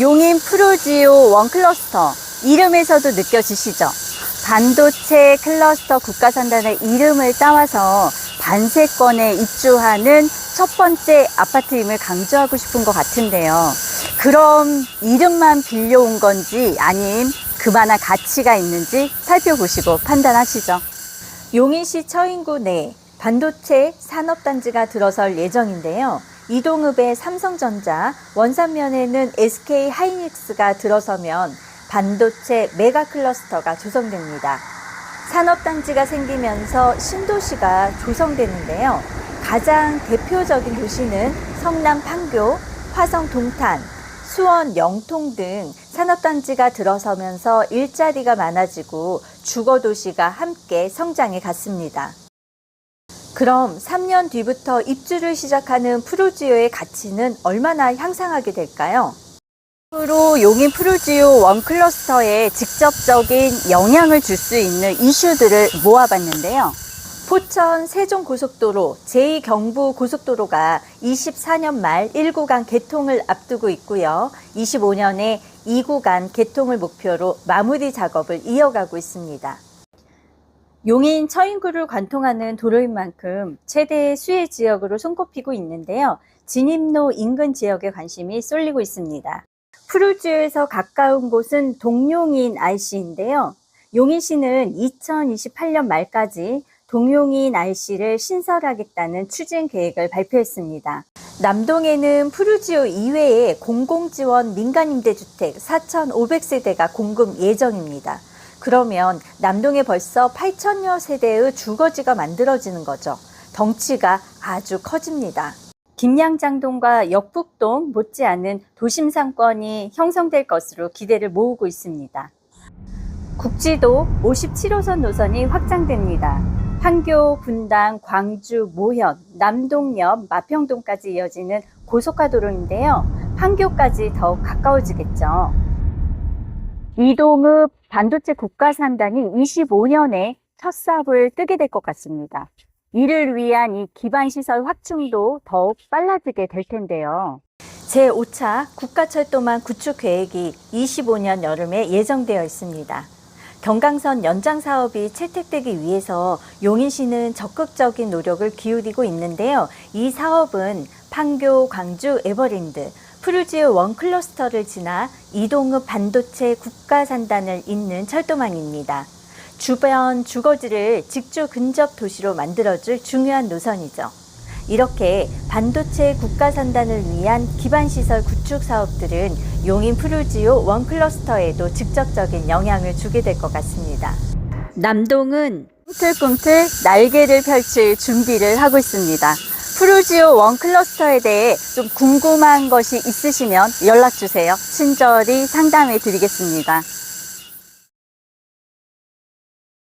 용인 프로지오 원 클러스터 이름에서도 느껴지시죠? 반도체 클러스터 국가산단의 이름을 따와서 반세권에 입주하는 첫 번째 아파트임을 강조하고 싶은 것 같은데요. 그럼 이름만 빌려온 건지 아님 그만한 가치가 있는지 살펴보시고 판단하시죠. 용인시 처인구 내 반도체 산업단지가 들어설 예정인데요. 이동읍의 삼성전자, 원산면에는 SK 하이닉스가 들어서면 반도체 메가 클러스터가 조성됩니다. 산업단지가 생기면서 신도시가 조성되는데요. 가장 대표적인 도시는 성남 판교, 화성 동탄, 수원 영통 등 산업단지가 들어서면서 일자리가 많아지고 주거도시가 함께 성장해 갔습니다. 그럼 3년 뒤부터 입주를 시작하는 프로지오의 가치는 얼마나 향상하게 될까요? 앞으로 용인 프로지오 원 클러스터에 직접적인 영향을 줄 수 있는 이슈들을 모아봤는데요. 포천 세종고속도로 제2경부 고속도로가 24년 말 1구간 개통을 앞두고 있고요. 25년에 2구간 개통을 목표로 마무리 작업을 이어가고 있습니다. 용인 처인구를 관통하는 도로인 만큼 최대의 수혜 지역으로 손꼽히고 있는데요. 진입로 인근 지역에 관심이 쏠리고 있습니다. 푸르주에서 가까운 곳은 동용인 IC인데요. 용인시는 2028년 말까지 동용인 IC를 신설하겠다는 추진 계획을 발표했습니다. 남동에는 푸르지오 이외에 공공지원 민간임대주택 4,500세대가 공급 예정입니다. 그러면 남동에 벌써 8천여 세대의 주거지가 만들어지는 거죠. 덩치가 아주 커집니다. 김양장동과 역북동 못지않은 도심 상권이 형성될 것으로 기대를 모으고 있습니다. 국지도 57호선 노선이 확장됩니다. 판교, 분당, 광주, 모현, 남동역, 마평동까지 이어지는 고속화도로인데요. 판교까지 더욱 가까워지겠죠. 이동읍 반도체 국가산단이 25년에 첫 삽을 뜨게 될 것 같습니다. 이를 위한 이 기반시설 확충도 더욱 빨라지게 될 텐데요. 제5차 국가철도망 구축 계획이 25년 여름에 예정되어 있습니다. 경강선 연장 사업이 채택되기 위해서 용인시는 적극적인 노력을 기울이고 있는데요. 이 사업은 판교, 광주, 에버랜드, 프루지오 원 클러스터를 지나 이동읍 반도체 국가산단을 잇는 철도망입니다. 주변 주거지를 직주 근접 도시로 만들어줄 중요한 노선이죠. 이렇게 반도체 국가산단을 위한 기반시설 구축 사업들은 용인 프루지오 원 클러스터에도 직접적인 영향을 주게 될 것 같습니다. 남동은 꿈틀꿈틀 날개를 펼칠 준비를 하고 있습니다. 프루지오 원 클러스터에 대해 좀 궁금한 것이 있으시면 연락 주세요. 친절히 상담해 드리겠습니다.